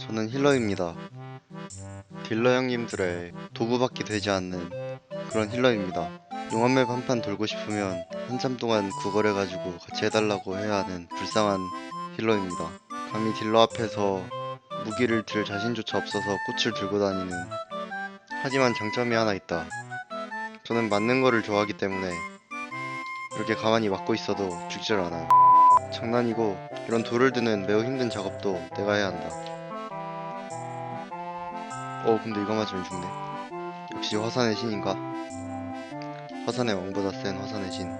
저는 힐러입니다. 딜러 형님들의 도구받기 되지 않는 그런 힐러입니다. 용암맵 한 판 돌고 싶으면 한참 동안 구걸해가지고 같이 해달라고 해야 하는 불쌍한 힐러입니다. 감히 딜러 앞에서 무기를 들 자신조차 없어서 꽃을 들고 다니는 하지만 장점이 하나 있다. 저는 맞는 거를 좋아하기 때문에 이렇게 가만히 맞고 있어도 죽질 않아요. 장난이고 이런 돌을 드는 매우 힘든 작업도 내가 해야 한다. 어 근데 이거 맞으면 죽네. 역시 화산의 신인가? 화산의 왕보다 센 화산의 신.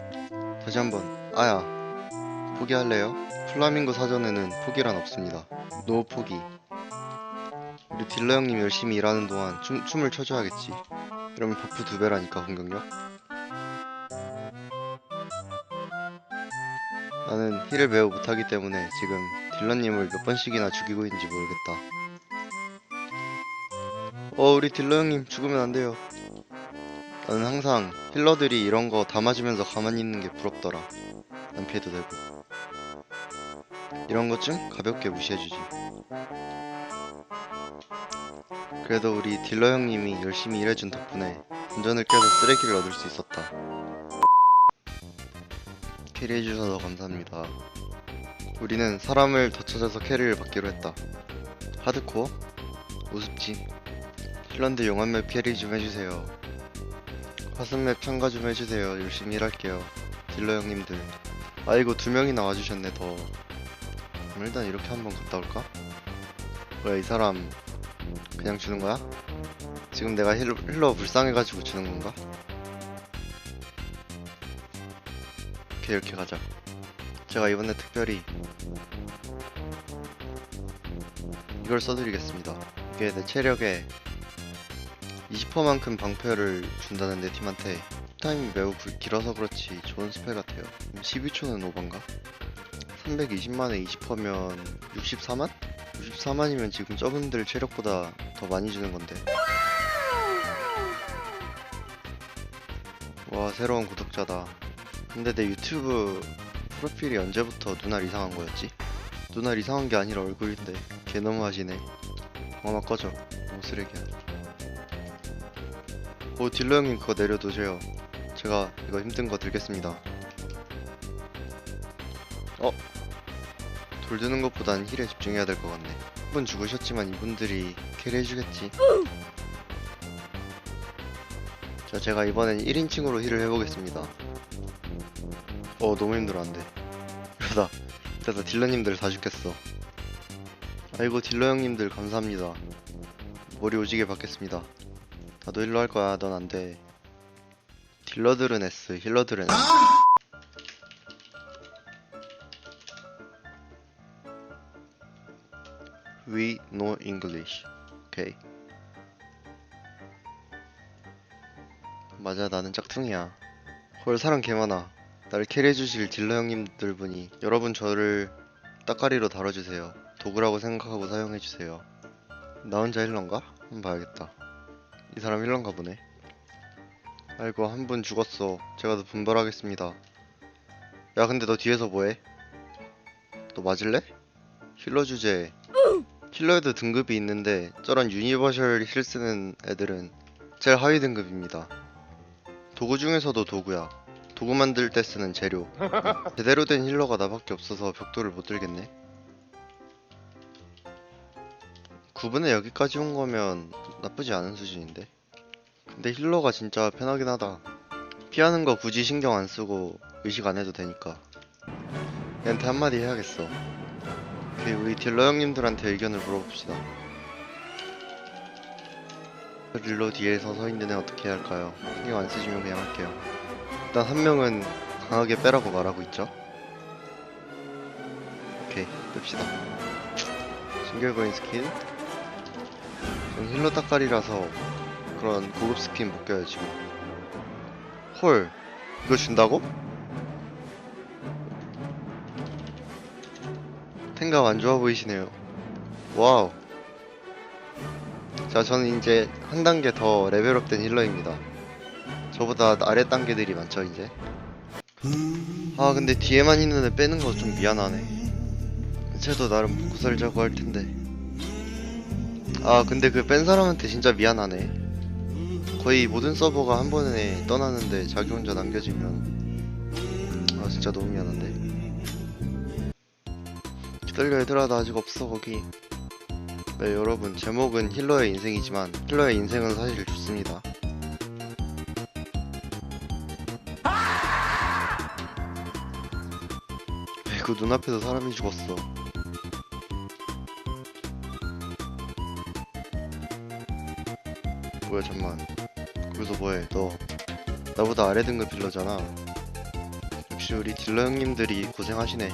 다시 한번 아야 포기할래요? 플라밍고 사전에는 포기란 없습니다. 노 포기. 우리 딜러 형님 열심히 일하는 동안 춤, 춤을 춰줘야겠지. 이러면 버프 두 배라니까 공격력. 나는 힐을 매우 못하기 때문에 지금 딜러님을 몇 번씩이나 죽이고 있는지 모르겠다. 어, 우리 딜러 형님 죽으면 안 돼요. 나는 항상 힐러들이 이런 거 다 맞으면서 가만히 있는 게 부럽더라. 난 피해도 되고. 이런 것좀 가볍게 무시해주지. 그래도 우리 딜러 형님이 열심히 일해준 덕분에 운전을 깨서 쓰레기를 얻을 수 있었다. 캐리해주셔서 감사합니다. 우리는 사람을 더 찾아서 캐리를 받기로 했다. 하드코어? 우습지. 힐런드 용암맵 캐리 좀 해주세요. 화산맵 참가 좀 해주세요. 열심히 일할게요. 딜러 형님들. 아이고 두 명이 나 와주셨네 더. 그럼 일단 이렇게 한번 갔다 올까? 뭐야 이 사람 그냥 주는 거야? 지금 내가 힐러, 힐러 불쌍해가지고 주는 건가? 오케이 이렇게 가자. 제가 이번에 특별히 이걸 써드리겠습니다. 이게 내 체력에 20%만큼 방패를 준다는 내 팀한테 타임이 매우 구- 길어서 그렇지 좋은 스펠 같아요. 12초는 오반가? 320만에 20%면 64만? 64만이면 지금 저분들 체력보다 더 많이 주는 건데. 와 새로운 구독자다. 근데 내 유튜브 프로필이 언제부터 눈알 이상한 거였지? 눈알 이상한 게 아니라 얼굴인데 개 너무하시네. 엄마 꺼져. 너무 쓰레기야. 오 딜러 형님 그거 내려두세요. 제가 이거 힘든 거 들겠습니다. 어? 돌 드는 것보단 힐에 집중해야 될 것 같네. 한 분 죽으셨지만 이분들이 캐리 해주겠지. 자 제가 이번엔 1인칭으로 힐을 해보겠습니다. 어 너무 힘들어 안돼. 이러다 이러다 딜러님들 다 죽겠어. 아이고 딜러 형님들 감사합니다. 머리 오지게 받겠습니다. 나도 힐러 할 거야. 넌 안 돼. 딜러들은 S, 힐러들은 S. We know English. 오케이. 맞아, 나는 짝퉁이야. 헐, 사람 개 많아. 나를 캐리해주실 딜러 형님들 분이 여러분 저를 따까리로 다뤄주세요. 도구라고 생각하고 사용해주세요. 나 혼자 힐러인가? 한번 봐야겠다. 이 사람 힐러인가 보네. 아이고 한 분 죽었어. 제가 더 분발하겠습니다. 야 근데 너 뒤에서 뭐해? 너 맞을래? 힐러 주제. 힐러에도 등급이 있는데 저런 유니버셜 힐 쓰는 애들은 제일 하위 등급입니다. 도구 중에서도 도구야. 도구 만들 때 쓰는 재료. 제대로 된 힐러가 나밖에 없어서 벽돌을 못 들겠네. 9분에 여기까지 온 거면 나쁘지 않은 수준인데. 근데 힐러가 진짜 편하긴 하다. 피하는 거 굳이 신경 안 쓰고 의식 안 해도 되니까. 얘한테 한마디 해야겠어. 오케이, 우리 딜러 형님들한테 의견을 물어봅시다. 딜러 뒤에 서 서 있는 애 어떻게 해야 할까요? 신경 안 쓰시면 그냥 할게요. 일단 한 명은 강하게 빼라고 말하고 있죠. 오케이, 뺍시다. 신결거인 스킨. 전 힐러 따까리라서 그런 고급 스킨 못 껴요 지금 헐 이거 준다고? 생각 안 좋아 보이시네요. 와우. 자 저는 이제 한 단계 더 레벨업 된 힐러입니다. 저보다 아래 단계들이 많죠 이제. 아 근데 뒤에만 있는 애 빼는 거 좀 미안하네. 쟤도 나름 먹고 살자고 할 텐데 아 근데 그 뺀 사람한테 진짜 미안하네. 거의 모든 서버가 한 번에 떠나는데 자기 혼자 남겨지면 아 진짜 너무 미안한데. 기다려 얘들아 나 아직 없어 거기. 네 여러분 제목은 힐러의 인생이지만 힐러의 인생은 사실 좋습니다. 그 눈앞에서 사람이 죽었어 뭐야 잠만. 거기서 뭐해 너. 나보다 아래 등급 딜러잖아. 역시 우리 딜러 형님들이 고생하시네.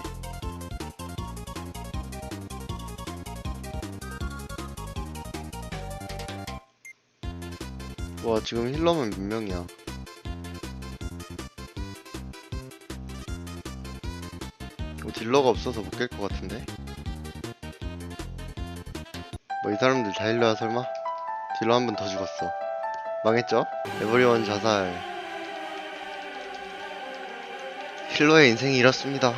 와 지금 힐러면 몇 명이야? 뭐 딜러가 없어서 못 깰 것 같은데? 뭐 이 사람들 다 힐러야 설마? 딜러 한 번 더 죽었어. 망했죠? 에버리원 자살. 힐러의 인생이 이렇습니다